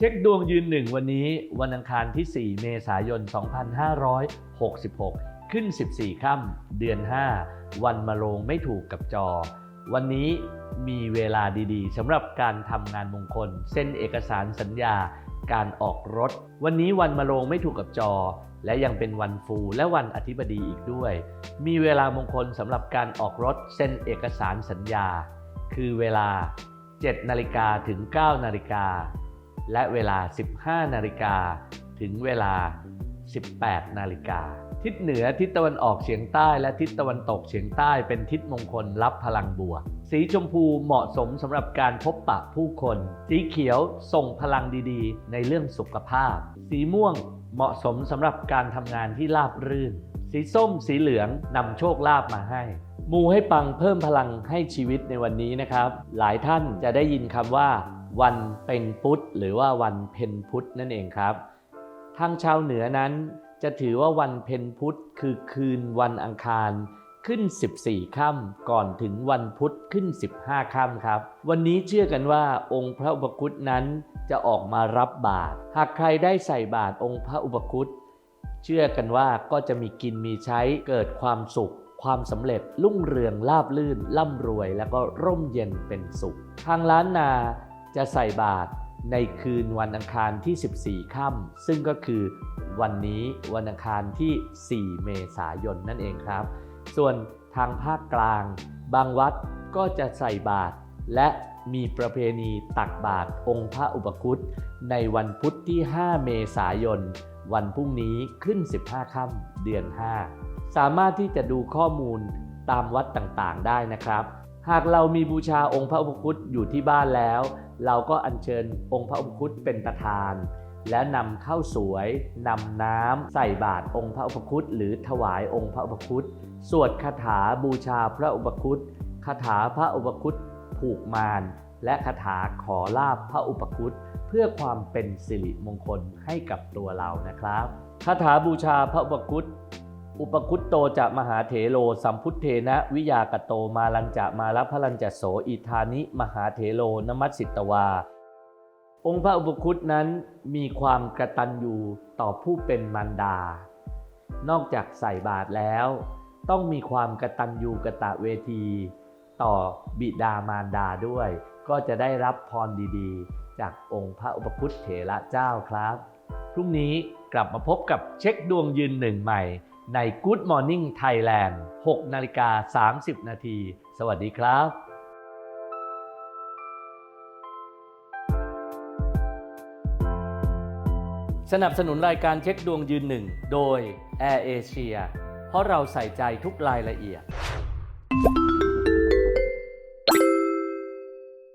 เช็คดวงยืนหนึ่งวันนี้วันอังคารที่ 4 เมษายน 2566 ขึ้น 14 ค่ำเดือน 5 วันมะโรงไม่ถูกกับจอ วันนี้มีเวลาดีๆสำหรับการทำงานมงคล เส้นเอกสารสัญญา การออกรถ วันนี้วันมะโรงไม่ถูกกับจอ และยังเป็นวันฟูและวันอธิบดีอีกด้วย มีเวลามงคลสำหรับการออกรถเซ็นเอกสารสัญญา คือเวลา 7 นาฬิกาถึง 9 นาฬิกา และเวลา 15 นาฬิกาถึงเวลา 18 นาฬิกา ทิศเหนือทิศตะวันออกเฉียงใต้ และทิศตะวันตกเฉียงใต้เป็นทิศมงคลรับพลังบวก สีชมพูเหมาะสมสำหรับการพบปะผู้คน สีเขียวส่งพลังดีๆ ในเรื่องสุขภาพ สีม่วงเหมาะสมสำหรับการทำงานที่ราบรื่น สีส้มสีเหลืองนำโชคลาภมาให้มูให้ปังเพิ่มพลังให้ชีวิตในวันนี้นะครับ หลายท่านจะได้ยินคำว่า วันเป็งพุธหรือว่าวันเพ็ญพุธนั่นเองครับ ทางชาวเหนือนั้นจะถือว่าวันเพ็ญพุธคือคืนวันอังคารขึ้น 14ค่ำก่อนถึงวันพุธขึ้น 15ค่ำครับ วันนี้เชื่อกันว่าองค์พระอุปคุตนั้นจะออกมารับบาตรหากใครได้ใส่บาตรองค์พระอุปคุตเชื่อกันว่าก็จะมีกินมีใช้เกิดความสุข ความสำเร็จรุ่งเรืองลาบลื่น ร่ำรวย แล้วก็ร่มเย็นเป็นสุข ทางล้านนา จะใส่บาตรในคืนวันอังคารที่ 14 ค่ำซึ่งก็คือวันนี้วันอังคารที่ 4 เมษายนนั่นเองครับ ส่วนทางภาคกลาง บางวัดก็จะใส่บาตรและมีประเพณีตักบาตรองค์พระอุปคุตในวันพุธที่ 5 เมษายน วันพรุ่งนี้ขึ้น 15 ค่ำเดือน 5 สามารถที่จะดูข้อมูลตามวัดต่างๆ ได้นะครับ หากเรามีบูชาองค์พระอุปคุตอยู่ที่บ้านแล้ว เราก็อัญเชิญองค์พระอุปคุตเป็นประธาน และนำข้าวสวยนำน้ำใส่บาตรองค์พระอุปคุตหรือถวายองค์พระอุปคุตสวดคาถาบูชาพระอุปคุตคาถาพระอุปคุตผูกมารและคาถาขอลาบพระอุปคุตเพื่อความเป็นสิริมงคลให้กับตัวเรานะครับคาถาบูชาพระอุปคุต อุปคุตโตจะมหาเถโลสัมพุทเทนะ วิยากโตมาลันจะมาลพลันจะโสอิธานิ มหาเถโลนมัสสิตวา องค์พระอุปคุตนั้นมีความกระตันยูต่อผู้เป็นมารดา นอกจากใส่บาตรแล้ว ต้องมีความกระตันยูกระตะเวที ต่อบิดามารดาด้วย ก็จะได้รับพรดีๆ จากองค์พระอุปคุตเถระเจ้าครับ พรุ่งนี้กลับมาพบกับเช็คดวงยืนหนึ่งใหม่ ใน Good Morning Thailand 6นาฬิกา30 นาที สวัสดีครับสนับสนุนรายการเช็คดวงยืนหนึ่ง โดย Air Asia เพราะเราใส่ใจทุกรายละเอียด